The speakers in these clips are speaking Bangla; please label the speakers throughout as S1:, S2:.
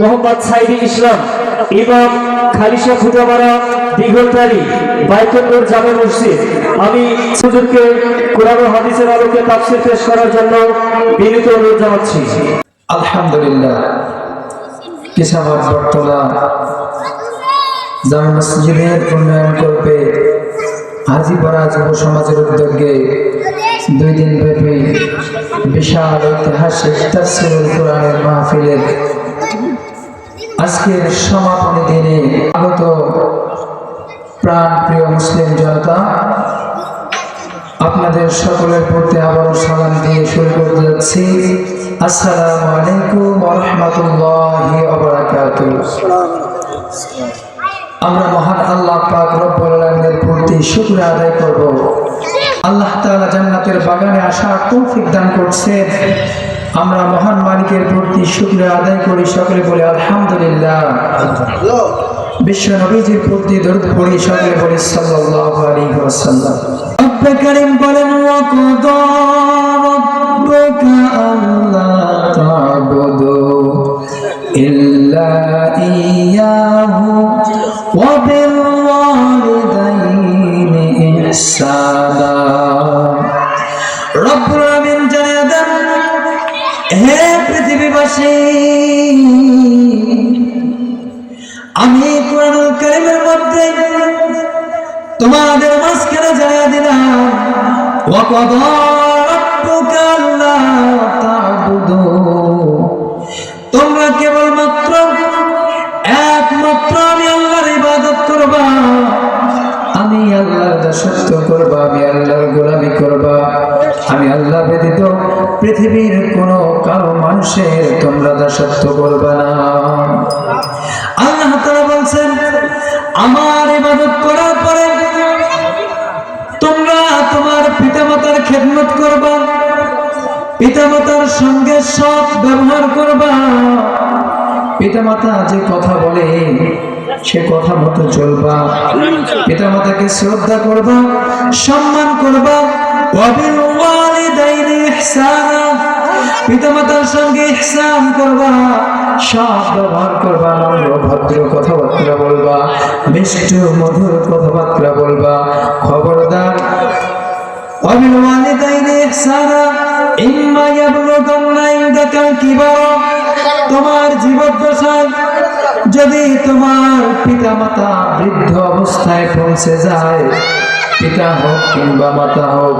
S1: মোহাম্মদ সাইদি ইসলাম, ইমাম খালিশা খুঁটামারা দীঘলতারি বাইতুল্লুর জামে মসজিদ। আমি সুযোগকে কোরআন হাদিসের আলোকে তাফসির পেশ করার জন্য বিনীত অনুরোধ জানাচ্ছি।
S2: আলহামদুলিল্লাহ। কিসামার বর্তলা জামে মসজিদের উন্নয়ন কল্পে হাজিপাড়া যুব সমাজের উদ্যোগে দুই দিন ব্যাপী বিশাল ঐতিহাসিক তাফসিরুল কোরআনের মাহফিলের আজকের সমাপনী দিনে আগত প্রাণ প্রিয় মুসলিম জনতা, আপনাদের সকলের প্রতি আবারও সালাম দিয়ে শুরু করতে যাচ্ছি আসসালামু আলাইকুম রহমতুল্লাহি আমরা মহান আল্লাহ পাক রব্বুল প্রতি শুকর আদায় করব। আল্লাহ তাআলা জান্নাতের বাগানে আসার তৌফিক দান করছেন। আমরা মহান মালিকের প্রতি শুক্র আদায় করি সকলে বলে আলহামদুলিল্লাহ। বিশ্ব নবীজির প্রতি দরুদ পড়ি সকলে বলি সাল্লাল্লাহু আলাইহি ওয়াসাল্লাম। বলেন রাব্বুকা আল্লা তা'বুদু ইল্লা ইয়াহু ওয়া বিল ওয়ালিদাইনি ইহসানা। রব্বুল হে পৃথিবীবাসী, আমি কোরআনুল কারীমের মধ্যে তোমাদের মাঝখানে জানিয়ে দিলাম। তোমরা কেবলমাত্র একমাত্র আমি আল্লাহর ইবাদত করবা। আমি আল্লাহর দাসত্ব করবা, আমি আল্লাহর গোলামি করবা। আমি আল্লাহ ব্যতীত পৃথিবীর কোনো কারও মানুষের তোমরা দাসত্ব করবা না। আল্লাহ তাআলা বলছেন, আমার ইবাদত করার পরে তোমরা তোমার পিতামাতার খেদমত করবা, পিতামাতার সঙ্গে সৎ ব্যবহার করবা। পিতামাতা যে কথা বলে, সে কথা মতো চলবা। পিতা পিতামাতাকে শ্রদ্ধা করবা, সম্মান করবা। ওয়াবিল ওয়ালিদাইনি ইহসানা। পিতামাতার সঙ্গে ইহসান করবা, সব ব্যবহার করবা ভদ্র কথাবার্তা বলবা মিষ্ট মধুর কথাবার্তা বলবা। খবরদার ইম্মা ইনদাকা তোমার জীবদ্দশায় যদি তোমার পিতামাতা বৃদ্ধ অবস্থায় পৌঁছে যায় পিতা হোক কিংবা মাতা হোক,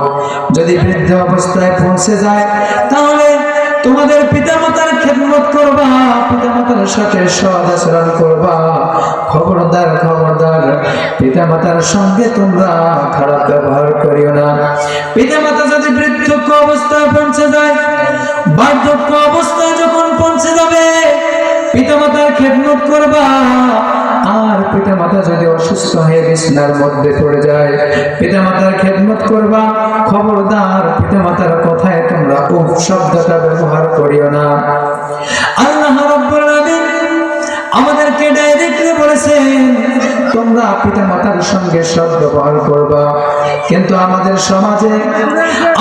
S2: যদি বৃদ্ধ অবস্থায় পৌঁছে যায়, তাহলে তোমাদের পিতা মাতার খেদমত করবা পিতা মাতার সাথে সদ আচরণ করবা। খবরদার খবরদার পিতা মাতার সঙ্গে তোমরা খারাপ ব্যবহার করিও না। পিতা মাতা যদি বৃদ্ধক্য অবস্থায় পৌঁছে যায়, বার্ধক্য অবস্থায় যখন পৌঁছে যাবে পিতা মাতার খেদমত করবা। পিতা মাতা যদি অসুস্থ হয়ে বিছনার মধ্যে পড়ে যায়, পিতা মাতার খেদমত করবা। খবরদার পিতা মাতার কথায় তোমরা উফ শব্দটা ব্যবহার করিও না। আল্লাহ আমাদেরকে বলেছেন, তোমরা পিতা মাতার সঙ্গে ব্যবহার করবা। কিন্তু আমাদের সমাজে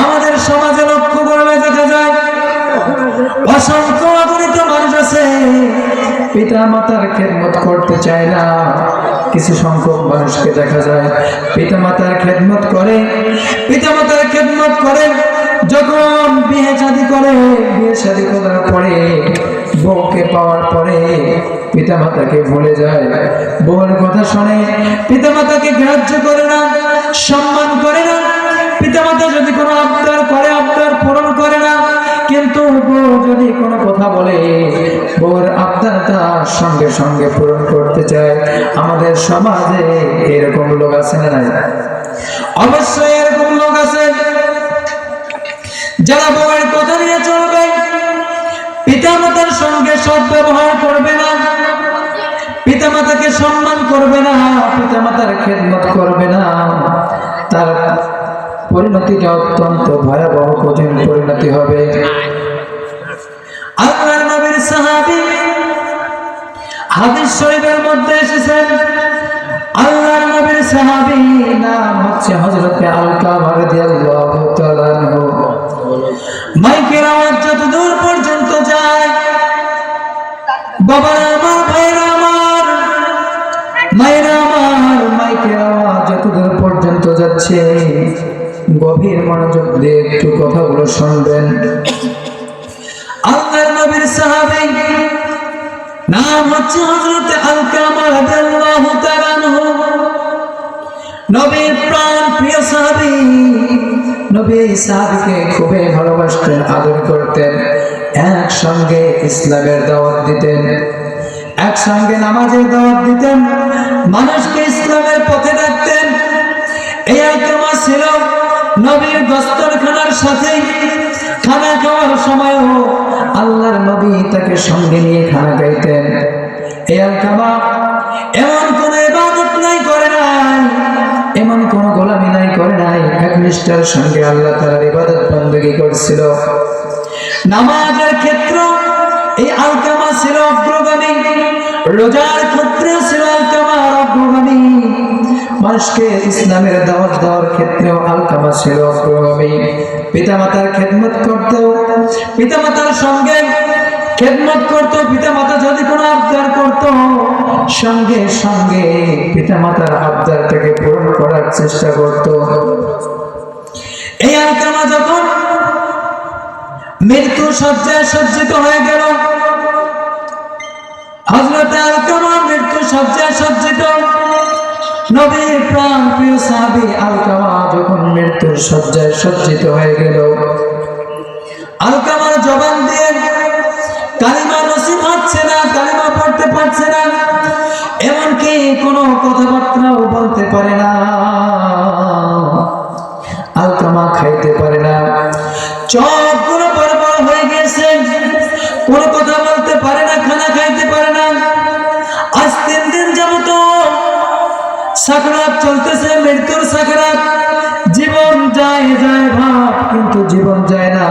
S2: আমাদের সমাজে লক্ষ্য দেখা যায়, অসংখ্য অগণিত মানুষ আছে পিতা মাতার খেদমত করতে চায় না। কিছু সংখ্যক মানুষকে দেখা যায় পিতা মাতার খেদমত করে। পিতা মাতার খেদমত করে যখন বিয়ে শাদী করে, বিয়ে শাদী করার পরে বউকে পাওয়ার পরে পিতা মাতাকে ভুলে যায়। বউয়ের কথা শুনে পিতা মাতাকে গ্রাহ্য করে না, সম্মান করে না। পিতা মাতা যদি কোনো আবদার যদি কোনো কথা বলে বউর আবদারটা সঙ্গে সঙ্গে পূরণ করতে চায়। আমাদের সমাজে এরকম লোক আছে না অবশ্যই এরকম লোক আছে। যারা বউয়ের কথা নিয়ে চলবে, পিতামাতার সঙ্গে সৎ ব্যবহার করবে না, পিতামাতাকে সম্মান করবে না, পিতামাতার খেদমত করবে না, তার পরিণতিটা অত্যন্ত ভয়াবহ, কঠিন পরিণতি হবে। আল্লাহর নবীর সাহাবী হাদিস শরীফের মধ্যে এসেছেন আল্লাহর নবীর সাহাবী নাম হচ্ছে হযরতে আলকামা রাদিয়াল্লাহু তাআলা আনহু। মাইকের আওয়াজ যত দূর পর্যন্ত যায়, বাবারা আমার ভাইরা আমার, মায়েরা আমার, মাইকের আওয়াজ যতদূর পর্যন্ত যাচ্ছে, গভীর মনোযোগ দিয়ে একটু কথাগুলো শুনবেন। নাম হচ্ছে নবীর প্রাণ, প্রিয় নবী খুবই ভালোবাসতেন, আদর করতেন, একসঙ্গে ইসলামের দাওয়াত দিতেন নামাজের দাওয়াত দিতেন, মানুষকে ইসলামের পথে ডাকতেন এই আলকামা ছিল নবীর দস্তরখানার সাথে খানা খাওয়ার সময়ও আল্লাহর নবী সঙ্গে নিয়ে খানা খাইতেন। এমন কোন ইবাদত নাই করে নাই, এমন কোন গোলামি নাই করে নাই। সঙ্গে আল্লাহ তাআলার ইবাদত করছিল। নামাজের ক্ষেত্র এই ছিল অগ্রগামী, রোজার ক্ষেত্রে ছিল অগ্রগামী। মানুষকে ইসলামের দাওয়াত দেওয়ার ক্ষেত্রেও আলকামা ছিল অগ্রগামী। পিতামাতার খেদমত করতেও পিতামাতার সঙ্গে খেদমত করত, পিতামাতা যদি কোনো আবদার করত, সঙ্গে সঙ্গে পিতামাতার আবদারটাকে পূরণ করার চেষ্টা করত। এই আলকামা যখন মৃত্যু সজ্জায় সজ্জিত হয়ে গেল হজরত আলকামা মৃত্যু সজ্জায় সজ্জিত, নবীর প্রাণ প্রিয় সাহাবী আলকামা যখন মৃত্যুর সজ্জায় সজ্জিত হয়ে গেল, আলকামার জবান দিয়ে কোনো কথাবার্তাও বলতে পারে না। আলকামা খাইতে পারে না। বড় বড় হয়ে গেছে কোনো কথা বলতে পারে না, খানা খাইতে পারে না। আজ তিন দিন যাবত সাকরাত চলতেছে, মৃত্যুর সাকরাত জীবন যায় যায় ভাব, কিন্তু জীবন যায় না।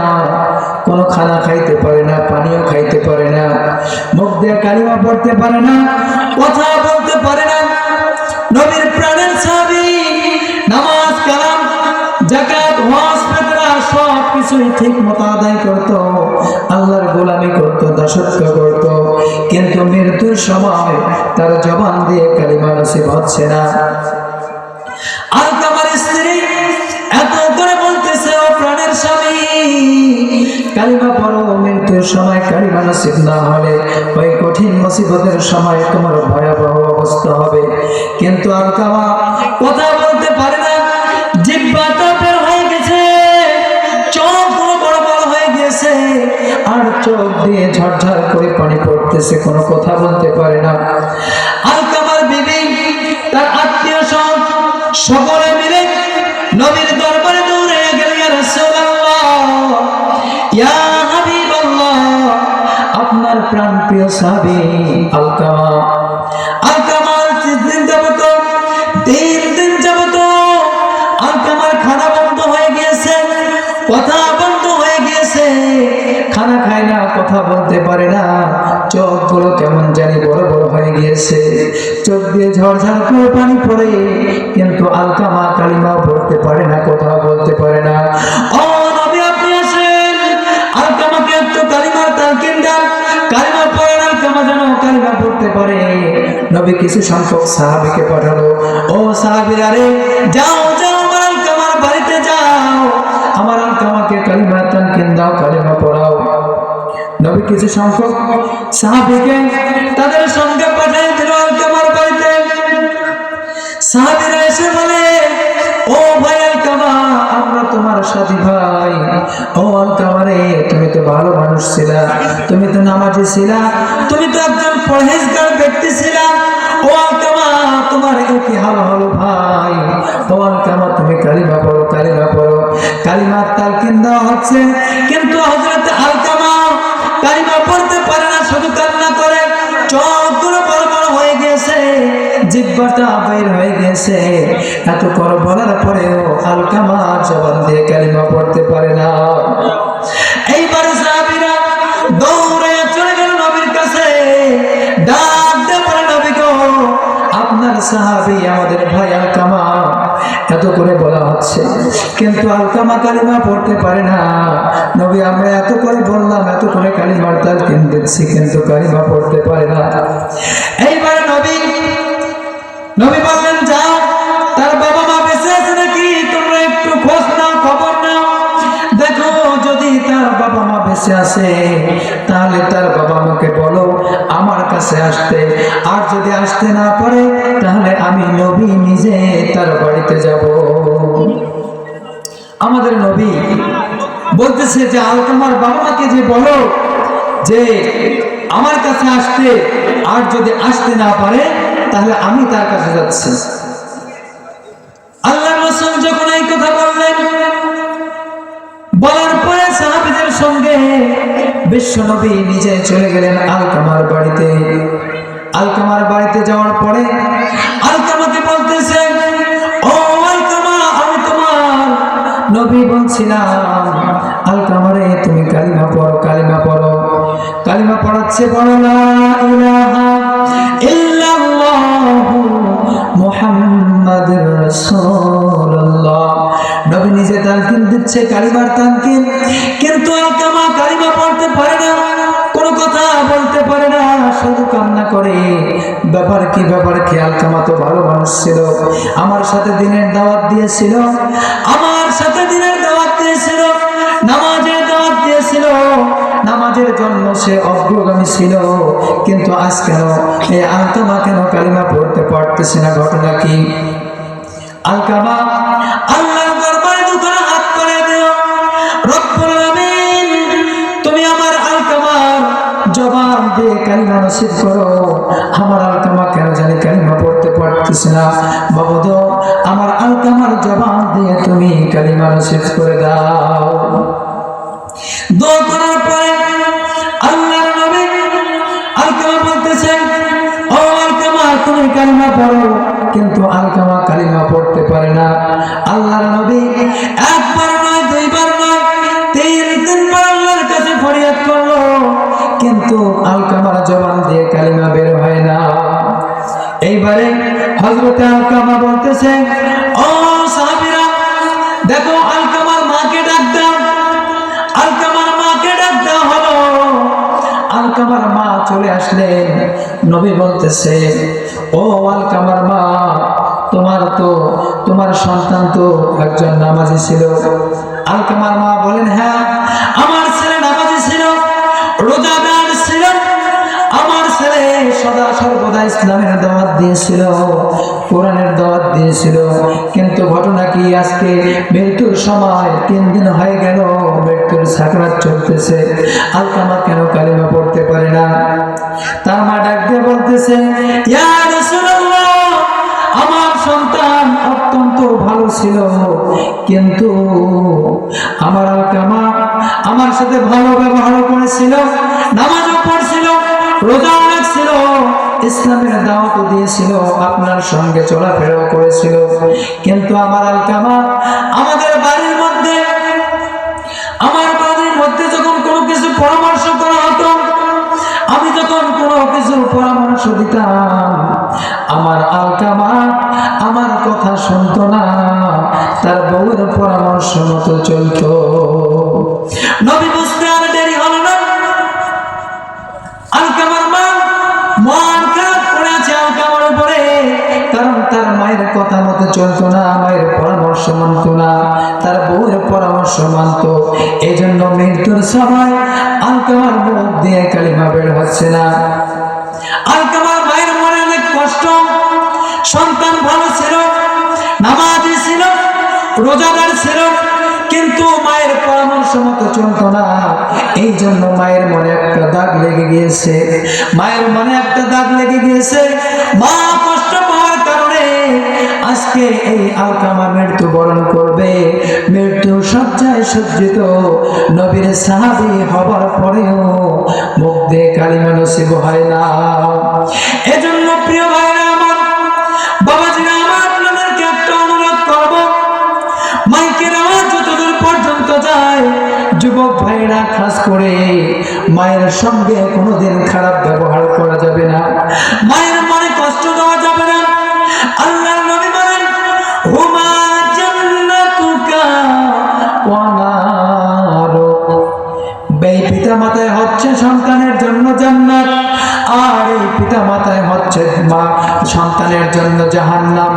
S2: কোনো খানা খাইতে পারে না, পানিও খাইতে পারে না। মুখ দিয়ে কালিমা পড়তে পারে না, কথা বলতে পারে না। কিছুই ঠিক মতো আদায় করত, আল্লাহর গোলামি করত, দাসত্ব করত, কিন্তু মৃত্যুর সময় তার জবান দিয়ে কালিমা নসিব হচ্ছে না। আর তোমার স্ত্রী এত করে বলতেছে, ও প্রাণের স্বামী, কালিমা পড়ো, মৃত্যুর সময় কালিমা নসিব না হলে ওই কঠিন মুসিবতের সময় তোমার ভয়াবহ অবস্থা হবে। কিন্তু আলকামা কথা চোখ দিয়ে ঝরঝর করে পানি পড়তেছে, কোনো কথা বলতে পারে না। আর তোমার বিবি, তার আত্মীয় সব সকলে কেমন জানি বড় বড় হয়ে গিয়েছে। চোখ দিয়ে ঝড়ঝড় করে পানি পড়ে, কিন্তু আলকামা কালিমাও পড়তে পারে না কথা বলতে পারে না। আমার বাড়িতে আলকামাকে কালিমা তালকিন দাও, কালিমা পড়াও নবী কিছু সংখ্যক সাহাবিকে তাদের সঙ্গে পাঠিয়ে দিল আলকামার বাড়িতে। সাহাবিরা এসে বলে, ও ভাই আলকামা, আমরা তোমার সাথী ভাই। ও আলকামা রে, তুমি তো ভালো মানুষ ছিলা, তুমি তো নামাজি ছিলা, তুমি তো একজন পরহেজগার ব্যক্তি ছিলা। ও আলকামা, তোমার কি হাল হলো ভাই? ও আলকামা, তুমি কালিমা পড়ো কালিমা পড়ো। কালিমার তালকিন দেওয়া হচ্ছে, কিন্তু জিব্বাটা বের হয়ে গেছে। এত করে বলার পরেও আলকামা জবান দিয়ে কালিমা পড়তে পারে না। এইবারে সাহাবীরা দৌড়ে চলে গেল নবীর কাছে। ডাক দিয়ে বলে, নবী আপনার সাহাবী আমাদের ভাই আলকামা। এত করে বলা হচ্ছে। কিন্তু আলকামা কালিমা পড়তে পারে না। নবী, আমরা এত করে বললাম, এত করে কালিমার তার দিচ্ছি, কিন্তু কালিমা পড়তে পারে না। এইবারে নবী বললেন যাও তার বাবা মা বেঁচে আছে নাকি? তোমরা একটু খোঁজ নাও, খবর নাও। দেখো, যদি তার বাবা মা বেঁচে আছে, তাহলে তার বাবা মাকে বলো, আমার কাছে আসতে। আর যদি আসতে না পারে, তাহলে আমি নবী নিজে তার বাড়িতে যাব। আমাদের নবী বলতেছে যে আল তোমার বাবা মাকে যে বলো যে, আমার কাছে আসতে, আর যদি আসতে না পারে তাহলে আমি তার কাছে যাচ্ছি। আল্লাহ রসুল যখন এই কথা বললেন, বলার পরে সাহাবিদের সঙ্গে বিশ্বনবী নিজে চলে গেলেন আলকামার বাড়িতে। আলকামার বাড়িতে যাওয়ার পরে আলকামাকে বলতেছে ও আলকামা আমি তোমার নবী বলছিলাম দিচ্ছে কালিমার তালকিন কিন্তু আলকামা কালিমা পড়তে পারে না, কোনো কথা বলতে পারে না, শুধু কান্না করে। ব্যাপার কি ব্যাপার কি আলকামা তো ভালো মানুষ ছিল। আমার সাথে দিনের দাওয়াত দিয়েছিল, আমার সাথে দিনের দাওয়াত দিয়েছিল, নামাজের দাওয়াত দিয়েছিল, নামাজের জন্য সে অগ্রগামী ছিল। কিন্তু আজ কেন, এই আলকামা কেন কালিমা পড়তে পারতেছে না? ঘটনা কি? আলকামা নসিব করো। আমার আলকামা কেন জানি কালিমা পড়তে পারতেছে না। বাবু দো আমার আলকামার জবান দিয়ে তুমি কালিমা নসিব করে দাও। দোয়া পরে আল্লাহর নবী বলতেছেন ও তুমি কালিমা পড়ো, কিন্তু আলকামা কালিমা হজরতে আলকামা বলতেছে ও সাহাবীরা, দেখো আলকামার মাকে ডাক দাও। আলকামার মাকে ডাক দেওয়া হলো। আলকামার মা চলে আসলেন। নবী বলতেছে, ও আলকামার মা, তোমার তো, তোমার সন্তান তো একজন নামাজি ছিল। আলকামার মা বলেন হ্যাঁ আমার সদা সর্বদা ইসলামের দাওয়াত দিয়েছিল, কোরআনের দাওয়াত দিয়েছিল। কিন্তু ঘটনা কি আজকে? মৃত্যুর সময় তিন দিন হয়ে গেল, মৃত্যুর সাকরাত চলতেছে। আলকামা কেন কালিমা পড়তে পারে না? তার মা ডাক দিয়ে বলতেছে আমার সন্তান অত্যন্ত ভালো ছিল, কিন্তু আমার আলকামা আমার সাথে ভালো ব্যবহার করেছিল, নামাজও পড়ছিল রোজাও রাখছিল ইসলামের দাওয়াতও দিয়েছিল, আপনার সঙ্গে চলাফেরাও করেছিল। কিন্তু আমার আলকামা আমাদের বাড়ির মধ্যে, আমার বাড়ির মধ্যে যখন কোনো কিছু পরামর্শ করা হতো, আমি যখন কোনো কিছু পরামর্শ দিতাম, আমার আলকামা আমার কথা শুনতো না, তার বউয়ের পরামর্শ মতো চলতো। মানত এই জন্য মৃত্যুর সময় আলকামার মুখ দিয়ে কালিমা বের হচ্ছে না। আলকামার মায়ের মনে অনেক কষ্ট। সন্তান ভালো ছিল, নামাজি ছিল, রোজাদার ছিল, কিন্তু মায়ের পরামর্শ মতো চলতো না। এই জন্য মায়ের মনে একটা দাগ লেগে গিয়েছে। মায়ের মনে একটা দাগ লেগে গিয়েছে। মা আজকে এই আলকামা মৃত্যু বরণ করবে। মৃত্যু সজ্জায় সজ্জিত। নবীর সাহাবি হবার পরেও মুখ দিয়ে কালিমা নসিব হয় না। এজন্য প্রিয় যায়, যুবক ভাইরা খাস করে মায়ের সঙ্গে কোনোদিন খারাপ ব্যবহার করা যাবে না। মায়ের সন্তানের জন্য জাহান্নাম।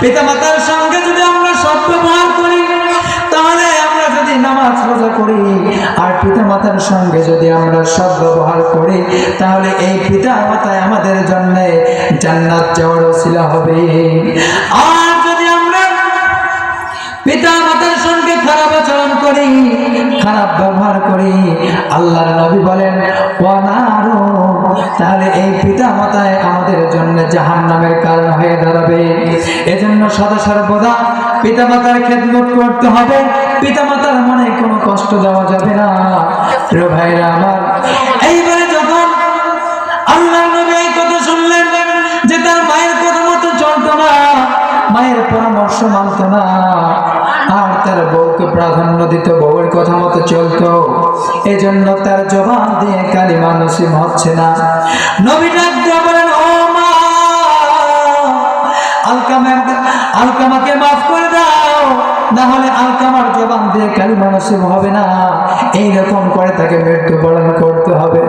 S2: পিতা মাতার সঙ্গে যদি আমরা সৎ ব্যবহার করি, তাহলে আমরা যদি নামাজ রোজা করি, আর পিতা মাতার সঙ্গে যদি আমরা সৎ ব্যবহার করি, তাহলে এই পিতা মাতায় আমাদের জন্য জান্নাত যাওয়ার ওসিলা হবে। আর যদি আমরা পিতা মাতার সঙ্গে খারাপ আচরণ করি, খারাপ ব্যবহার করি, আল্লাহর নবী বলেন ওয়ানারু তাহলে এই পিতা মাতায় আমাদের জন্য জাহান নামের কারণ হয়ে দাঁড়াবে। এজন্য সদা সর্বদা পিতা মাতার খেদমত করতে হবে। পিতা মাতার মনে কোনো কষ্ট দেওয়া যাবে না। প্রিয় ভাইরা আমার, এইবারে যখন আল্লাহ নবী এই কথা শুনলেন যে তার মায়ের কথা মতো চলতো না, মায়ের পরামর্শ মানত না। আর তার বউকে প্রাধান্য দিত বউয়ের কথা মতো চলতো। এজন্য তার জবান দিয়ে কালিমা নসিব হচ্ছে না। আলকামাকে মাফ করে দাও। না হলে আলকামার জবান দিয়ে কালিমা নসিব হবে না। এইরকম করে তাকে মৃত্যুবরণ করতে হবে।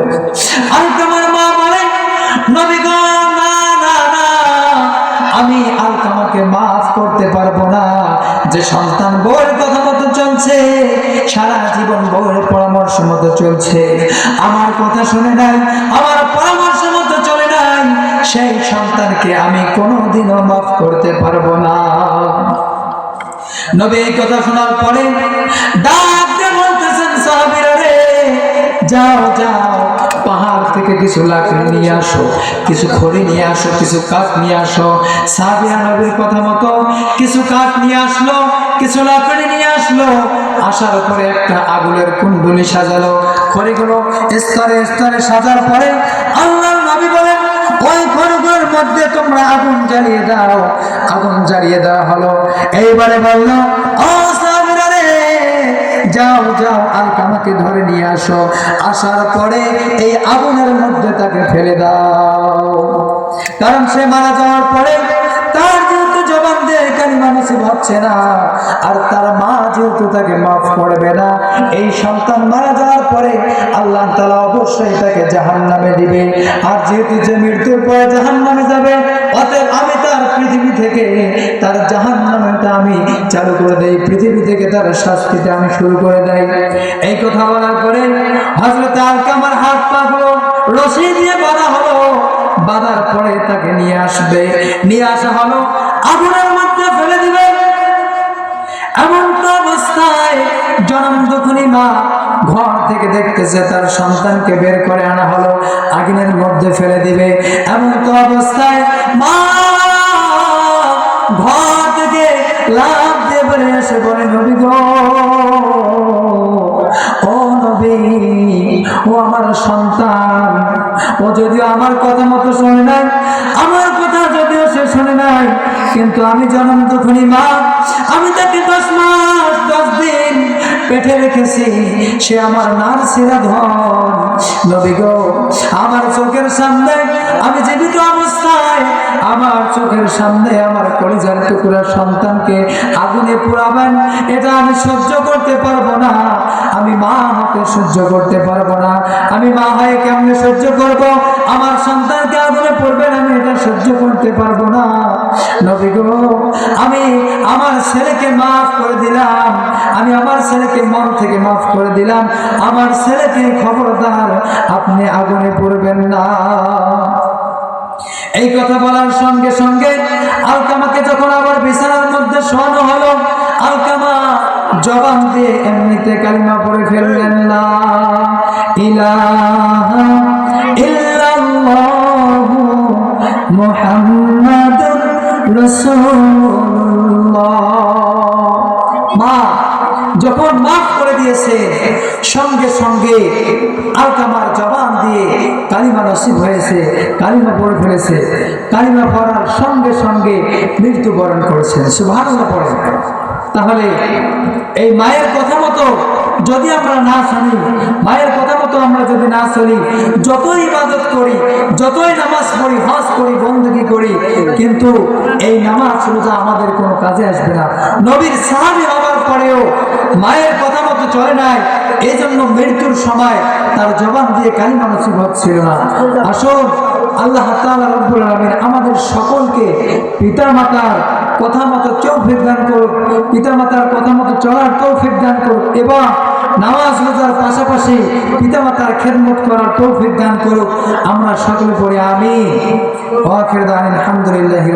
S2: আলকামার মা বলেন নবী না। আমি আলকামাকে মাফ করতে পারব না। যে সন্তান বউয়ের কথা মতো চলছে, সারা জীবন বউয়ের পরামর্শ মতো চলছে। আমার কথা শুনে নাই, আমার পরামর্শ মতো চলে নাই, সেই সন্তানকে আমি কোনোদিনও মাফ করতে পারব না। নবী এই কথা শোনার পরে ডাক দিয়ে বলতেছেন, সাহাবীরা রে, যাও যাও। পাহাড় থেকে কিছু লাকড়ি নিয়ে আসো, কিছু খড়ি নিয়ে আসো, কিছু কাঠ নিয়ে আসো। সাহাবীরা নবীর কথা মতো কিছু কাঠ নিয়ে আসলো, কিছু লাকড়ি নিয়ে আসলো। আসার পরে একটা আগুনের কুণ্ডলি সাজালো, খড়িগুলো স্তরে স্তরে সাজার পরে আল্লাহর নবী বলেন, ওই ঘরগুলোর মধ্যে তোমরা আগুন জ্বালিয়ে দাও। আগুন জ্বালিয়ে দেওয়া হলো। এইবারে বলল যাও যাও আলকামাকে ধরে নিয়ে আসো। আসার পরে এই আগুনের মধ্যে তাকে ফেলে দাও। কারণ সে মারা যাওয়ার পরে তার যেহেতু জবান দিয়ে কালিমা নসিব হচ্ছে না, আর তার মা যেহেতু তাকে মাফ করবে না, এই সন্তান মারা যাওয়ার পরে আল্লাহ তালা অবশ্যই তাকে জাহান নামে দিবে। আর যেহেতু যে মৃত্যুর পরে জাহান নামে যাবে, অতএব আমি পৃথিবী থেকে, তার জাহান নামেটা আমি চালু করে দেই। পৃথিবী থেকে তার শাস্তিটা আমি শুরু করে দেই। এই কথা বলার পরে হজরত আলকামার হাত পা রশি দিয়ে বাঁধা হলো। বাঁধার পরে তাকে নিয়ে আসবে। নিয়ে আসা হলো, আগুনের মধ্যে ফেলে দিবে। এমন তো অবস্থায় জনম দুখনি মা ঘর থেকে দেখতেছে, তার সন্তানকে বের করে আনা হলো, আগুনের মধ্যে ফেলে দিবে। এমন তো অবস্থায় মা ঘর থেকে লাভ দিয়ে এসে বলে নবী গো। ও নবী, ও আমার সন্তান, ও যদিও আমার কথা মতো শোনে নাই, আমার কথা যদিও সে শোনে নাই, কিন্তু আমি জন্ম তখনই মা, আমি তাকে দশ মাস, দশ পেটে রেখেছি, সে আমার নার্সিরা ধন। নবী গো, আমার চোখের সামনে, আমি জীবিত অবস্থায়, আমার চোখের সামনে আমার কলিজার টুকুরার সন্তানকে আগুনে পুরাবেন এটা আমি সহ্য করতে পারব না। আমি মা হতে সহ্য করতে পারব না। আমি মা হয়ে কেমনে সহ্য করব? আমার সন্তানকে আগুনে পড়বেন, আমি এটা সহ্য করতে পারব না। নবী গো, আমি আমার ছেলেকে মাফ করে দিলাম। আমি আমার ছেলেকে মন থেকে মাফ করে দিলাম। আমার ছেলেকে খবরদার, আপনি আগুনে পড়বেন না। এই কথা বলার সঙ্গে সঙ্গে আলকামাকে যখন জবান দিয়ে এমনিতে কালিমা পড়ে ফেললেন না। ইলাহা ইল্লাল্লাহু মুহাম্মাদুর রাসূলুল্লাহ। মা, যখন মাফ করে দিয়েছে, সঙ্গে সঙ্গে আলকামার জবান দিয়ে কালিমা নসিব হয়েছে, কালিমা পড়ে ফেলেছে। কালিমা পড়ার সঙ্গে সঙ্গে মৃত্যুবরণ করেছেন। সুভাষনা পড়েন। তাহলে এই মায়ের কথা মতো যদি আমরা না শুনি মায়ের কথা মতো আমরা যদি না চলি, যতই ইবাদত করি, যতই নামাজ পড়ি, হজ করি বন্দী করি, কিন্তু এই নামাজ রোজা আমাদের কোনো কাজে আসবে না। নবীর সাহাবি হওয়ার পরেও মায়ের কথা মতো চলে নাই এই জন্য মৃত্যুর সময় তার জবান দিয়ে কালিমা নসিব হচ্ছিল না। আসুন, আল্লাহ তাআলা রব্বুল আলামিন আমাদের সকলকে পিতামাতার কথা মতো তৌফিক দান করুক, পিতামাতার কথা মতো চলার তৌফিক দান করুক, এবং নামাজ রোজার পাশাপাশি পিতামাতার খেদমত করার তৌফিক দান করুক। আমরা সকলে পড়ে আমি আলহামদুলিল্লাহি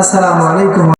S2: আসসালামু আলাইকুম।